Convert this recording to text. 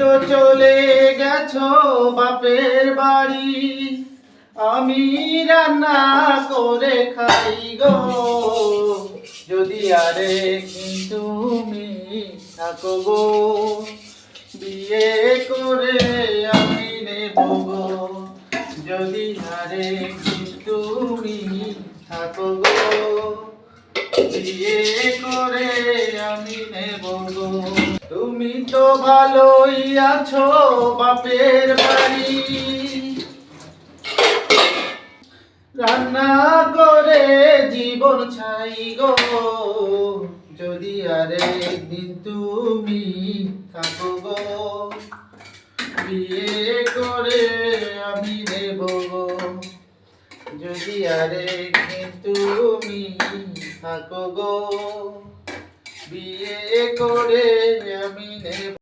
তো চলে গেছো বাপের বাড়ি। আমি রান্না করে খাই গো। যদি আরে কিন্তু তুমি থাকো গো, বিয়ে করে আমি নেব গো। যদি আরে কিন্তু তুমি থাকো গো, বিয়ে করে আমি নেব গো। তুমি তো ভালোই আছো বাপের বাড়ি। রান্না করে জীবন ছাই গো। যদি আরে একদিন তুমি থাকো গো, বিয়ে করে আমি নেব গো। যদি আরে একদিন তুমি থাকো গো, বিয়ে করে আমি নেব।